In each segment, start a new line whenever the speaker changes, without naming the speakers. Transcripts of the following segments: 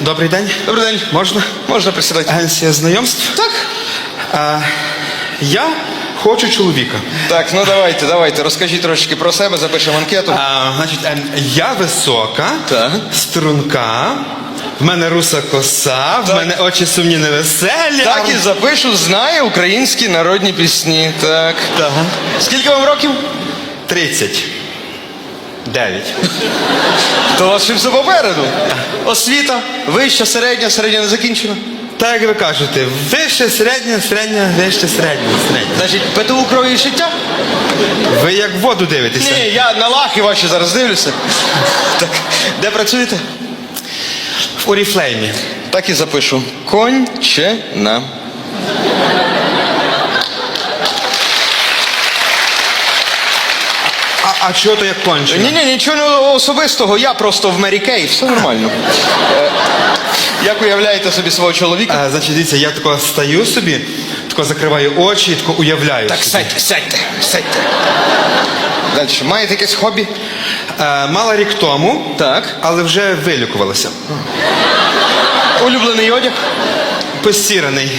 Добрий день.
Добрий день.
Можна?
Можна присідати?
Агенція знайомств?
Так.
А, я хочу чоловіка.
Так, ну давайте, давайте, розкажіть трошечки про себе, запишемо анкету.
А, значить, ем, я висока,
Так.
струнка, в мене руса коса, в мене очі сумні невеселі.
Так і запишу, знає українські народні пісні. Так.
Так.
Скільки вам років?
30. 9.
То у вас все попереду. Освіта, вища, середня, середня не закінчена.
Так як ви кажете, вище, середнє, середнє, вище, середнє, середнє.
Значить, ПТУ крові і життя?
Ви як в воду дивитеся?
Ні, я на лахи ваші зараз дивлюся. Так, де працюєте?
В Оріфлеймі.
Так і запишу. Кончена.
А, а чого то як кончено?
Ні, ні, нічого особистого, я просто в Мері Кей, все нормально. Е, Як уявляєте собі свого чоловіка?
А, значить, дивіться, я тако стаю собі, тако закриваю очі і тако уявляю.
Так,
собі.
сядьте, сядьте, сядьте. Далі, маєте якесь хобі?
Е, мала рік тому,
Так.
але вже вилікувалася.
Улюблений одяг?
Постіраний.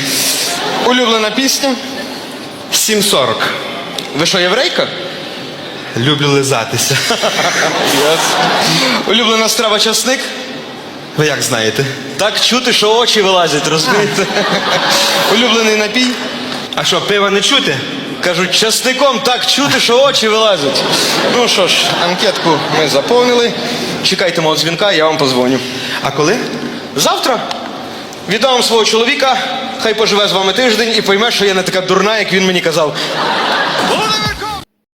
Улюблена пісня?
7.40.
Ви що, єврейка?
Люблю лизатися.
Улюблена страва часник?
Ви як знаєте?
Так чути, що очі вилазять, розумієте? Улюблений напій?
А що, пива не чути?
Кажуть, часником так чути, що очі вилазять. Ну що ж, анкетку ми заповнили. Чекайте мого дзвінка, я вам позвоню.
А коли?
Завтра віддам вам свого чоловіка, хай поживе з вами тиждень і пойме, що я не така дурна, як він мені казав. Володимир